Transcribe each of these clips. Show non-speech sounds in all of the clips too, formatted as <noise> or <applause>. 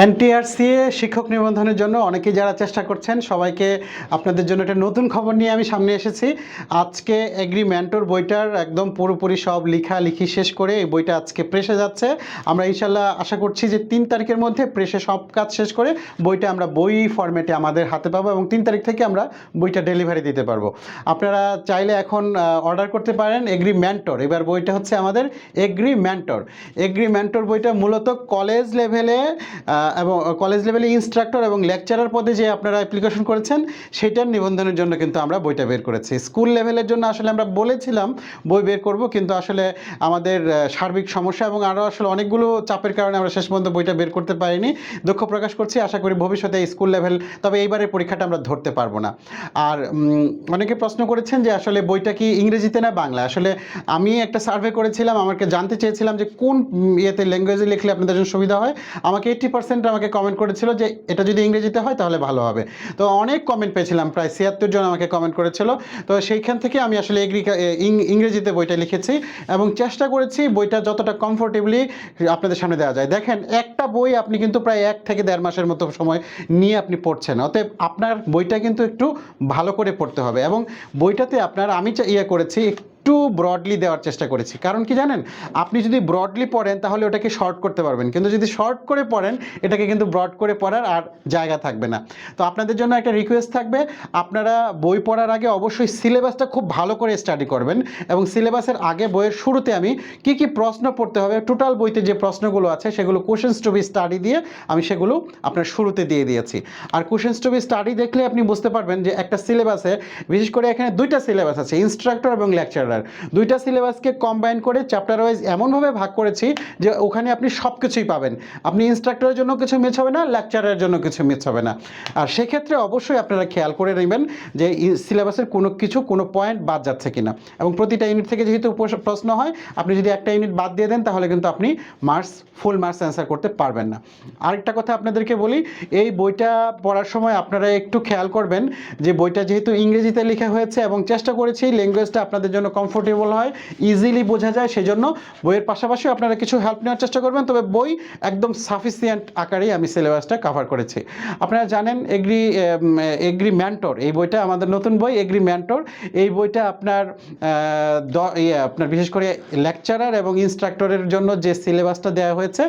NTRC শিক্ষক নিবন্ধনের জন্য অনেকেই যারা চেষ্টা করছেন, সবাইকে আপনাদের জন্য একটা নতুন খবর নিয়ে আমি সামনে এসেছি। আজকে এগ্রিমেন্টর বইটার একদম পুরোপুরি সব লেখা লিখি শেষ করে এই বইটা আজকে প্রেসে যাচ্ছে। আমরা ইনশাল্লাহ আশা করছি যে তিন তারিখের মধ্যে প্রেসে সব কাজ শেষ করে বইটা আমরা বই ফরম্যাটে আমাদের হাতে পাবো এবং তিন তারিখ থেকে আমরা বইটা ডেলিভারি দিতে পারব। আপনারা চাইলে এখন অর্ডার করতে পারেন এগ্রিমেন্টর এবার বইটা হচ্ছে আমাদের এগ্রিমেন্টর এগ্রিমেন্টর বইটা মূলত কলেজ লেভেলে এবং কলেজ লেভেলে ইনস্ট্রাক্টর এবং লেকচারার পদে যে আপনারা অ্যাপ্লিকেশন করেছেন, সেটার নিবন্ধনের জন্য কিন্তু আমরা বইটা বের করেছি। স্কুল লেভেলের জন্য আসলে আমরা বলেছিলাম, বই বের করব, কিন্তু আসলে আমাদের সার্বিক সমস্যা এবং আরও আসলে অনেকগুলো চাপের কারণে আমরা শেষ পর্যন্ত বইটা বের করতে পারিনি। দুঃখ প্রকাশ করছি, আশা করি ভবিষ্যতে স্কুল লেভেল তবে এইবারের পরীক্ষাটা আমরা ধরতে পারব না। আর অনেকে প্রশ্ন করেছেন যে আসলে বইটা কি ইংরেজিতে না বাংলা? আসলে আমি একটা সার্ভে করেছিলাম, আমাকে জানতে চেয়েছিলাম যে কোন ইয়েতে ল্যাঙ্গুয়েজে লিখলে আপনাদের জন্য সুবিধা হয়। আমাকে এইট্টি পার্সেন্ট আমাকে কমেন্ট করেছিল যে এটা যদি ইংরেজিতে হয় তাহলে ভালো হবে। তো অনেক কমেন্ট পেয়েছিলাম, প্রায় ছিয়াত্তর জন আমাকে কমেন্ট করেছিল। তো সেইখান থেকে আমি আসলে ইংরেজিতে বইটা লিখেছি এবং চেষ্টা করেছি বইটা যতটা কমফোর্টেবলি আপনাদের সামনে দেওয়া যায়। দেখেন, একটা বই আপনি কিন্তু প্রায় এক থেকে দেড় মাসের মতো সময় নিয়ে আপনি পড়ছেন। অতএব আপনার বইটা কিন্তু একটু ভালো করে পড়তে হবে এবং বইটাতে আপনার আমি ইয়ে করেছি একটু ব্রডলি দেওয়ার চেষ্টা করেছি। কারণ কি জানেন? আপনি যদি ব্রডলি পড়েন, তাহলে ওটাকে শর্ট করতে পারবেন। কিন্তু যদি শর্ট করে পড়েন, এটাকে কিন্তু ব্রড করে পড়ার আর জায়গা থাকবে না। তো আপনাদের জন্য একটা রিকোয়েস্ট থাকবে, আপনারা বই পড়ার আগে অবশ্যই সিলেবাসটা খুব ভালো করে স্টাডি করবেন এবং সিলেবাসের আগে বইয়ের শুরুতে আমি কি কি প্রশ্ন পড়তে হবে টোটাল বইতে যে প্রশ্নগুলো আছে, সেগুলো কোশ্চেন্স টু বি স্টাডি দিয়ে আমি সেগুলো আপনার শুরুতে দিয়ে দিয়েছি। আর কোশ্চেন্স টু বি স্টাডি দেখলে আপনি বুঝতে পারবেন যে একটা সিলেবাসে বিশেষ করে এখানে দুইটা সিলেবাস আছে ইনস্ট্রাক্টর এবং লেকচারার দুইটা সিলেবাসকে কম্বাইন করে চ্যাপ্টার ওয়াইজ এমনভাবে ভাগ করেছি যে ওখানে আপনি সব কিছুই পাবেন। আপনি ইনস্ট্রাক্টরের জন্য কিছু মিস হবে না লেকচারের জন্য কিছু মিস হবে না। আর সেক্ষেত্রে অবশ্যই আপনারা খেয়াল করে নেবেন যে সিলেবাসের কোনো কিছু কোনো পয়েন্ট বাদ যাচ্ছে কিনা। এবং প্রতিটা ইউনিট থেকে যেহেতু প্রশ্ন হয়, আপনি যদি একটা ইউনিট বাদ দিয়ে দেন, তাহলে কিন্তু আপনি মার্কস ফুল মার্কস অ্যান্সার করতে পারবেন না। আরেকটা কথা আপনাদেরকে বলি, এই বইটা পড়ার সময় আপনারা একটু খেয়াল করবেন যে বইটা যেহেতু ইংরেজিতে লেখা হয়েছে এবং চেষ্টা করেছি ল্যাঙ্গুয়েজটা আপনাদের জন্য কমফোর্টেবল হয় ইজিলি বোঝা যায় সেজন্য বইয়ের পাশাপাশি আপনারা কিছু হেল্প নেওয়ার চেষ্টা করবেন। তবে বই একদম সাফিসিয়েন্ট আকারেই আমি সিলেবাসটা কাভার করেছি। আপনারা জানেন এগ্রি এগ্রি ম্যান্টর এই বইটা আমাদের নতুন বই এগ্রি ম্যান্টর এই বইটা আপনার ইয়ে, আপনার বিশেষ করে লেকচারার এবং ইনস্ট্রাক্টরের জন্য যে সিলেবাসটা দেওয়া হয়েছে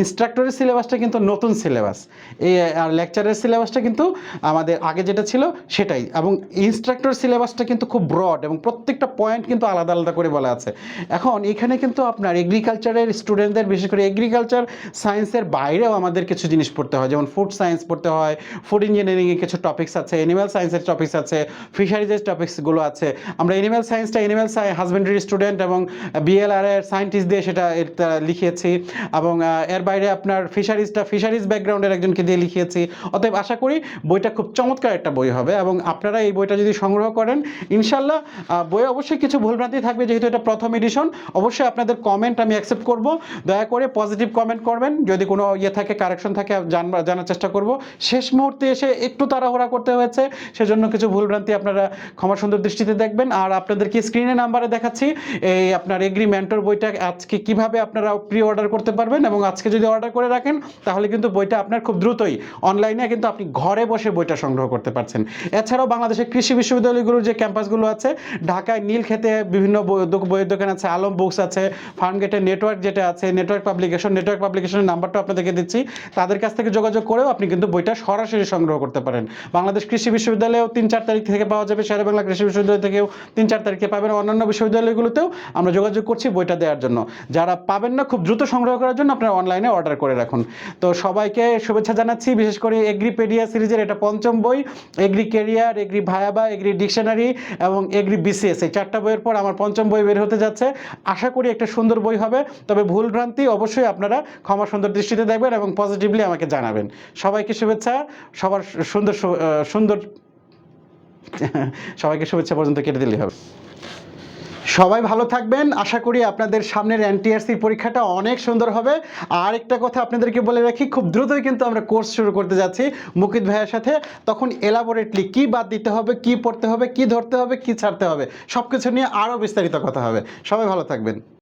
ইনস্ট্রাক্টরের সিলেবাসটা কিন্তু নতুন সিলেবাস এই আর লেকচারের সিলেবাসটা কিন্তু আমাদের আগে যেটা ছিল সেটাই। এবং ইনস্ট্রাক্টর সিলেবাসটা কিন্তু খুব ব্রড এবং প্রত্যেকটা পয়েন্ট কিন্তু আলাদা আলাদা করে বলা আছে। এখন এখানে কিন্তু আপনার এগ্রিকালচারের স্টুডেন্টদের বিশেষ করে এগ্রিকালচার সায়েন্সের বাইরেও আমাদের কিছু জিনিস পড়তে হয়। যেমন ফুড সায়েন্স পড়তে হয় ফুড ইঞ্জিনিয়ারিংয়ে কিছু টপিক্স আছে অ্যানিম্যাল সায়েন্সের টপিক্স আছে ফিশারিজের টপিক্সগুলো আছে। আমরা অ্যানিম্যাল সায়েন্সটা অ্যানিম্যাল হাজবেন্ডারি স্টুডেন্ট এবং বিএলআর এর সায়েন্টিস্ট দিয়ে সেটা লিখিয়েছি এবং এর বাইরে আপনার ফিশারিজটা ফিশারিজ ব্যাকগ্রাউন্ডের একজনকে দিয়ে লিখিয়েছি। অতএব আশা করি বইটা খুব চমৎকার একটা বই হবে এবং আপনারা এই বইটা যদি সংগ্রহ করেন, ইনশাল্লাহ বই অবশ্যই কিছু ভুলভ্রান্তি থাকবে যেহেতু এটা প্রথম এডিশন অবশ্যই আপনাদের কমেন্ট আমি অ্যাকসেপ্ট করব। দয়া করে পজিটিভ কমেন্ট করবেন। যদি কোনো ইয়ে থাকে কারেকশন থাকে জানবার জানার চেষ্টা করব। শেষ মুহূর্তে এসে একটু তাড়াহুড়া করতে হয়েছে, সেজন্য কিছু ভুলভ্রান্তি আপনারা ক্ষমা সুন্দর দৃষ্টিতে দেখবেন। আর আপনাদেরকে স্ক্রিনে নাম্বারে দেখাচ্ছি, এই আপনার এগ্রিমেন্টর বইটা আজকে কীভাবে আপনারা প্রি অর্ডার করতে পারবেন এবং আজকে যদি অর্ডার করে রাখেন, তাহলে কিন্তু বইটা আপনার খুব দ্রুতই অনলাইনে কিন্তু আপনি ঘরে বসে বইটা সংগ্রহ করতে পারছেন। এছাড়াও বাংলাদেশের কৃষি বিশ্ববিদ্যালয়গুলোর যে ক্যাম্পাসগুলো আছে, ঢাকায় নীল নীলক্ষেতে বিভিন্ন বই- দোক- বইয়ের দোকান আছে, আলম বুকস আছে ফার্মগেটের নেটওয়ার্ক যেটা আছে নেটওয়ার্ক পাবলিকেশন নেটওয়ার্ক পাবলিকেশনের নাম্বারটা আপনাদেরকে দিচ্ছি। তাদের কাছ থেকে যোগাযোগ করেও আপনি কিন্তু বইটা সরাসরি সংগ্রহ করতে পারেন। বাংলাদেশ কৃষি বিশ্ববিদ্যালয়েও তিন চার তারিখ থেকে পাওয়া যাবে, শেরে বাংলা কৃষি বিশ্ববিদ্যালয় থেকেও তিন চার তারিখে পাবেন। অন্যান্য বিশ্ববিদ্যালয়গুলোতেও আমরা যোগাযোগ করছি বইটা দেওয়ার জন্য। যারা পাবেন না, খুব দ্রুত সংগ্রহ করার জন্য আপনারা অনলাইনে অর্ডার করে রাখুন। তো সবাইকে শুভেচ্ছা জানাচ্ছি, বিশেষ করে এগ্রিপেডিয়া সিরিজের এটা পঞ্চম বই agri career agri viva agri dictionary এবং এগ্রি বিসিএস এই চারটা বইয়ের পর আমার পঞ্চম বই বের হতে যাচ্ছে। আশা করি একটা সুন্দর বই হবে, তবে ভুল ভ্রান্তি অবশ্যই আপনারা ক্ষমা সুন্দর দৃষ্টিতে দেখবেন এবং পজিটিভলি আমাকে জানাবেন। সবাইকে শুভেচ্ছা, সবার সুন্দর সুন্দর <laughs> সবাইকে শুভেচ্ছা পর্যন্ত কেটে দিলেই হবে। সবাই ভালো থাকবেন। আশা করি আপনাদের সামনের এনটিআরসি পরীক্ষাটা অনেক সুন্দর হবে। আর একটা কথা আপনাদেরকে বলে রাখি, খুব দ্রুতই কিন্তু আমরা কোর্স শুরু করতে যাচ্ছি মুকিত ভাইয়ের সাথে। তখন এলাবোরেটলি কি বাদ দিতে হবে, কি পড়তে হবে, কি ধরতে হবে, কি ছাড়তে হবে সব কিছু নিয়ে আরও বিস্তারিত কথা হবে। সবাই ভালো থাকবেন।